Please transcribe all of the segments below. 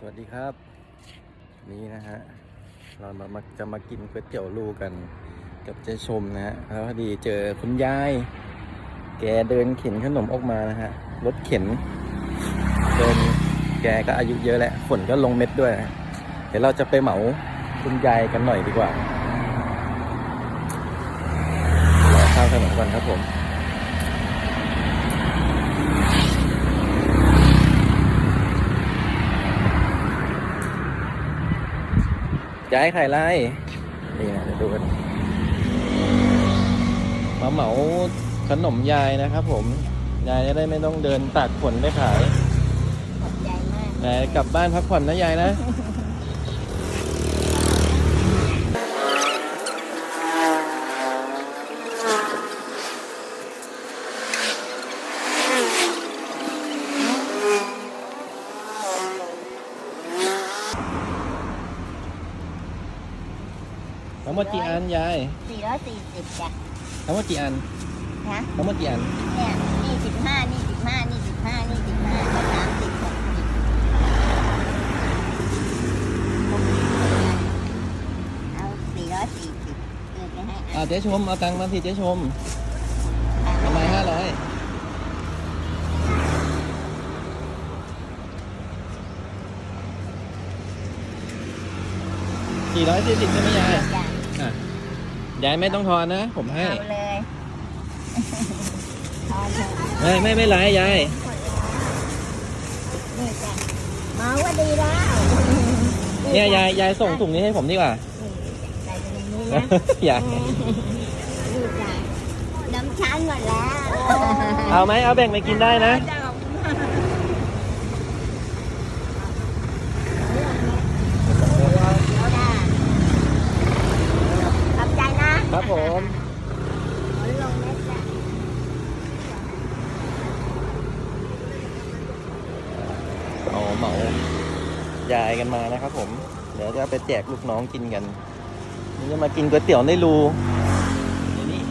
สวัสดีครับ นี่นะฮะ เรามามาจะมากินก๋วยเตี๋ยวลูกันกับเจ๊ชมนะฮะแล้วพอดีเจอคุณยาย แกเดินเข็นขนมออกมานะฮะ รถเข็นเดินแกก็อายุเยอะแล้วฝนก็ลงเม็ดด้วย เดี๋ยวเราจะไปเหมาคุณยายกันหน่อยดีกว่ารอข้าวขนมก่อนครับผม ย้ายไข่ไล่นี่นะเดี๋ยวดูกันมาเหมาขนมยายนะครับ ผมยายจะได้ไม่ต้องเดินตากฝนไปขายขอบใจมากยายกลับบ้านพักผ่อนนะยายนะ ทั้งหมดกี่อันยายสี่ร้อยสี่สิบจ้ะทั้งหมดกี่อันนะทั้งหมดกี่อันเนี่ยนี่สิบห้านี่สิบห้านี่สิบห้านี่สิบห้าก็สามสิบหกสิบเอาสี่ร้อยสี่สิบเกินไปให้อ่าเจ๊ชม เอาตังค์มาสิเจ๊ชมอะทำไมห้าร้อยสี่ร้อยสี่สิบใช่ไหมยาย จ้ะอะ ยายไม่ต้องทอนนะ ผมให้ เอาเลยทอนเถอะไม่ไม่ไม่ไรยาย นี่จ้ะเมาว่าดีแล้วเนี่ยยายยายส่งถุงนี้ให้ผมดีกว่า ใส่ไปในนี้นะยายนี่จ้ะน้ำชั้นหมดแล้ว เอาไหมเอาแบ่งไปกินได้นะ จ้ะขอบใจนะครับ ผมเอาเหมายายกันมานะครับผม เดี๋ยวจะไปแจกลูกน้องกินกันนี่จะมากินก๋วยเตี๋ยวในรูนี่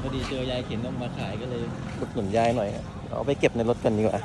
พอดีเจอยายเข็นออกมาขายก็เลยอุดหนุนยายหน่อย เอาไปเก็บในรถกันดีกว่า